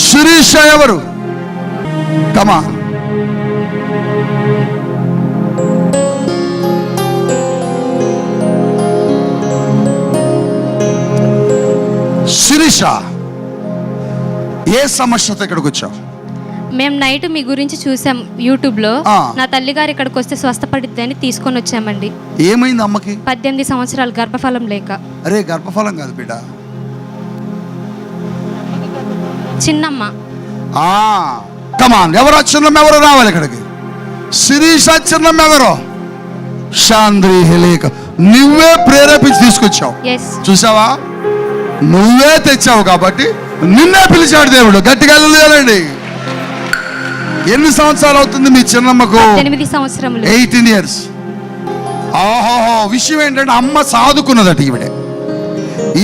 శిరీష ఎవరు? కమా శిరీష ఏ సమస్యతో ఇక్కడికి వచ్చావు? మేము నైట్ మీ గురించి చూసాం యూట్యూబ్లో. ఆ. నా తల్లిగారు ఇక్కడికి వస్తే స్వస్థపడిద్ది అని తీసుకొని వచ్చామండి. ఏమైంది అమ్మకి? పద్దెనిమిది సంవత్సరాలు గర్భఫలం లేక. అరే గర్భఫలం కాదు బిడ్డ. చిన్నమ్మ. కమాన్ ఎవరు చిన్నం ఎవరు రావాలి ఇక్కడికి? శిరీష చిన్నం ఎవరు? శాంద్రి హెలేక నువ్వే ప్రేరేపించి తీసుకొచ్చావు. చూసావా? నువ్వే తెచ్చావు కాబట్టి నిన్నే పిలిచాడు దేవుడు. గట్టిగా వెళ్ళలేదండి ఎన్ని సంవత్సరాలు అవుతుంది మీ చిన్నమ్మకు? ఎనిమిది ఎయిటీన్ ఇయర్స్ ఆహోహో విషయం ఏంటంటే అమ్మ సాదుకున్నదట ఈవిడ.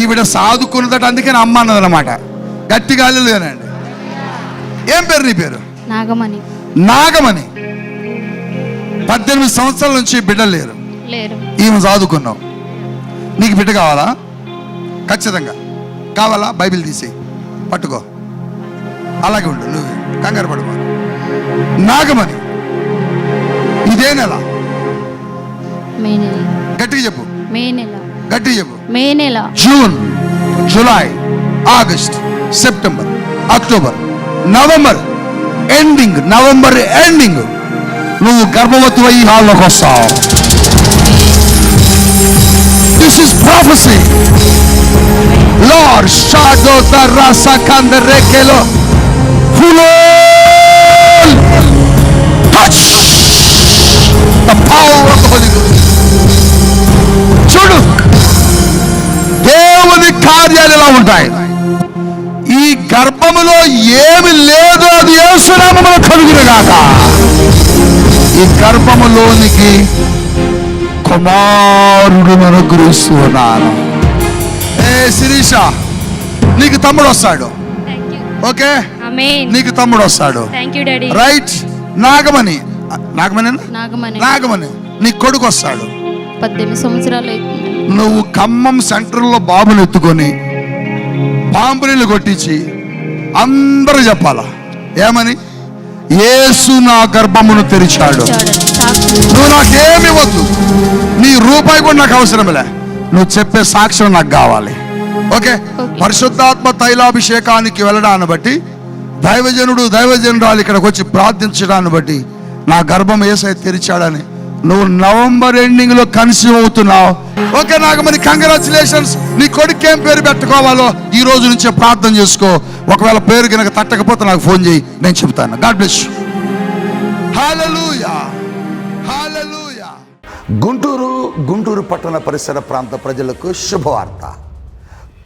ఈవిడ సాదుకున్నదట అందుకని అమ్మ అన్నదన్నమాట. గట్టిగా లేనండి ఏం పేరు నీ పేరు? నాగమణి. నాగమణి. పద్దెనిమిది సంవత్సరాల నుంచి బిడ్డలు లేరు. లేరు. ఈమె చదువుకున్నావు. నీకు బిడ్డ కావాలా? ఖచ్చితంగా. కావాలా? బైబిల్ తీసి పట్టుకో. అలాగే ఉండు నువ్వు కంగారు పడుకో. నాగమణి. ఇదే నెల. గట్టిగా చెప్పు. మే నెల. గట్టిగా చెప్పు. మే నెల. June July August. September October November ending November ending నువ్వు గర్భవతి అయ్యి హాల్లోకి వస్తావు. This is prophecy Lord shadow the రస కంద రేకెలో ఫులోల్ touch the power of the holy చూడు. దేవుని కార్యాలు ఎలా ఉంటాయి? ఈ గర్భములో ఏమి లేదో అది యేసునామములో కలుగునుగాక. ఈ గర్భములోనికి కుమారుడు అనుగ్రహిస్తూ ఉన్నాను ఏ శిరీష నీకు తమ్ముడు వస్తాడు. ఓకే? నీకు తమ్ముడు వస్తాడు. రైట్ నాగమణి. నాగమణి నాగమణి. నీ కొడుకు వస్తాడు. పద్దెనిమిది సంవత్సరాలు నువ్వు ఖమ్మం సెంటర్లో బాబుని ఎత్తుకొని పాంపునీళ్ళు కొట్టించి అందరూ చెప్పాలా? ఏమని? యేసు నా గర్భమును తెరిచాడు. నువ్వు నాకేమి వద్దు నీ రూపాయి కూడా నాకు అవసరంలే నువ్వు చెప్పే సాక్ష్యం నాకు కావాలి. ఓకే? ఓకే. పరిశుద్ధాత్మ తైలాభిషేకానికి వెళ్ళడాన్ని బట్టి దైవజనుడు దైవజనురాలు ఇక్కడికి వచ్చి ప్రార్థించడాన్ని బట్టి నా గర్భం ఏసై తెరిచాడని నువ్వు నవంబర్ ఎండింగ్లో కన్సీవ్ అవుతున్నావు. ఓకే నాకు మరి కంగ్రాచులేషన్స్ నీ కొడుకు ఏం పేరు పెట్టుకోవాలో ఈ రోజు నుంచే ప్రార్థన చేసుకో. ఒకవేళ పేరు కనుక తట్టకపోతే నాకు ఫోన్ చేయి నేను చెప్తాను గాడ్ బ్లెస్ గుంటూరు గుంటూరు పట్టణ పరిసర ప్రాంత ప్రజలకు శుభవార్త.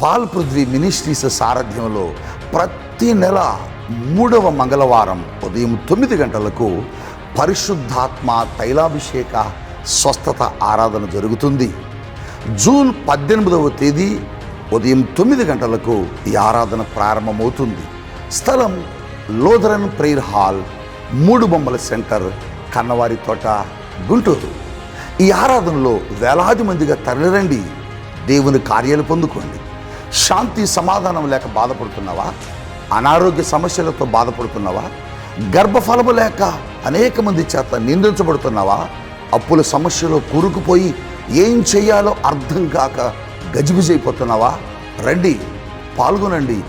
పాల్ పృథ్వీ మినిస్ట్రీస్ సారథ్యంలో ప్రతి నెల మూడవ మంగళవారం ఉదయం తొమ్మిది గంటలకు పరిశుద్ధాత్మ తైలాభిషేక స్వస్థత ఆరాధన జరుగుతుంది. జూన్ పద్దెనిమిదవ తేదీ ఉదయం తొమ్మిది గంటలకు ఈ ఆరాధన ప్రారంభమవుతుంది. స్థలం లోదరన్ ప్రేయర్ హాల్ మూడు బొమ్మల సెంటర్ కన్నవారి తోట గుంటూరు. ఈ ఆరాధనలో వేలాది మందిగా తరలిరండి. దేవుని కార్యాలు పొందుకోండి. శాంతి సమాధానం లేక బాధపడుతున్నావా? అనారోగ్య సమస్యలతో బాధపడుతున్నావా? గర్భఫలము లేక అనేక మంది చేత నిందించబడుతున్నావా? అప్పుల సమస్యలో కూరుకుపోయి ఏం చేయాలో అర్థం కాక గజిబిజైపోతున్నావా? రండి పాల్గొనండి.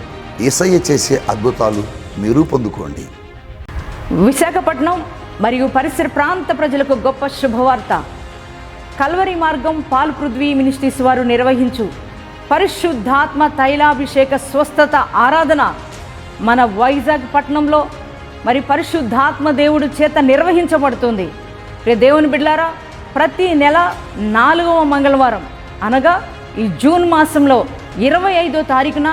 ఇసయ్య చేసే అద్భుతాలు మీరు పొందుకోండి. విశాఖపట్నం మరియు పరిసర ప్రాంత ప్రజలకు గొప్ప శుభవార్త. కల్వరి మార్గం పాల్ పృథ్వీ మినిస్ట్రీస్ వారు నిర్వహించు పరిశుద్ధాత్మ తైలాభిషేక స్వస్థత ఆరాధన మన వైజాగ్ పట్టణంలో మరి పరిశుద్ధాత్మ దేవుడు చేత నిర్వహించబడుతుంది. ప్రియ దేవుని బిడ్లారా ప్రతి నెల నాలుగవ మంగళవారం అనగా ఈ జూన్ మాసంలో ఇరవై ఐదో తారీఖున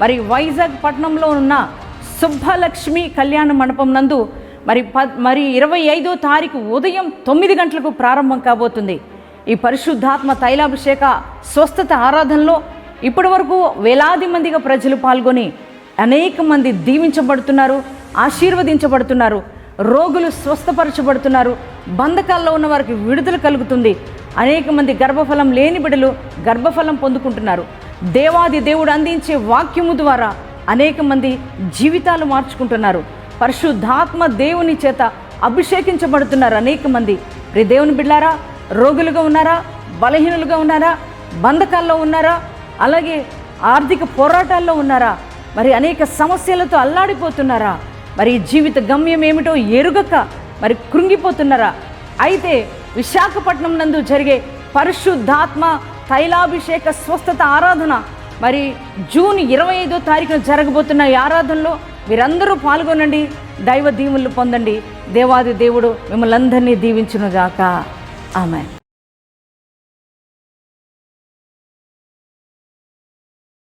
మరి వైజాగ్ పట్టణంలో ఉన్న సుబ్బలక్ష్మి కళ్యాణ మండపం నందు మరి ప మరి ఇరవై ఐదో తారీఖు ఉదయం తొమ్మిది గంటలకు ప్రారంభం కాబోతుంది. ఈ పరిశుద్ధాత్మ తైలాభిషేక స్వస్థత ఆరాధనలో ఇప్పటి వరకు వేలాది మందిగా ప్రజలు పాల్గొని అనేక మంది దీవించబడుతున్నారు. ఆశీర్వదించబడుతున్నారు. రోగులు స్వస్థపరచబడుతున్నారు. బంధకాల్లో ఉన్న వారికి విడుదల కలుగుతుంది. అనేక మంది గర్భఫలం లేని బిడ్డలు గర్భఫలం పొందుకుంటున్నారు. దేవాది దేవుడు అందించే వాక్యము ద్వారా అనేక మంది జీవితాలు మార్చుకుంటున్నారు. పరిశుద్ధాత్మ దేవుని చేత అభిషేకించబడుతున్నారు అనేక మంది. ప్రియ దేవుని బిడ్డారా రోగులుగా ఉన్నారా బలహీనులుగా ఉన్నారా బంధకాల్లో ఉన్నారా అలాగే ఆర్థిక పోరాటాల్లో ఉన్నారా మరి అనేక సమస్యలతో అల్లాడిపోతున్నారా? మరి జీవిత గమ్యం ఏమిటో ఎరుగక మరి కృంగిపోతున్నారా? అయితే విశాఖపట్నం నందు జరిగే పరిశుద్ధాత్మ తైలాభిషేక స్వస్థత ఆరాధన మరి జూన్ ఇరవై ఐదో తారీఖున జరగబోతున్న ఈ ఆరాధనలో మీరందరూ పాల్గొనండి దైవ దీవులు పొందండి. దేవాది దేవుడు మిమ్మల్ని అందరినీ దీవించునుగాక. ఆమె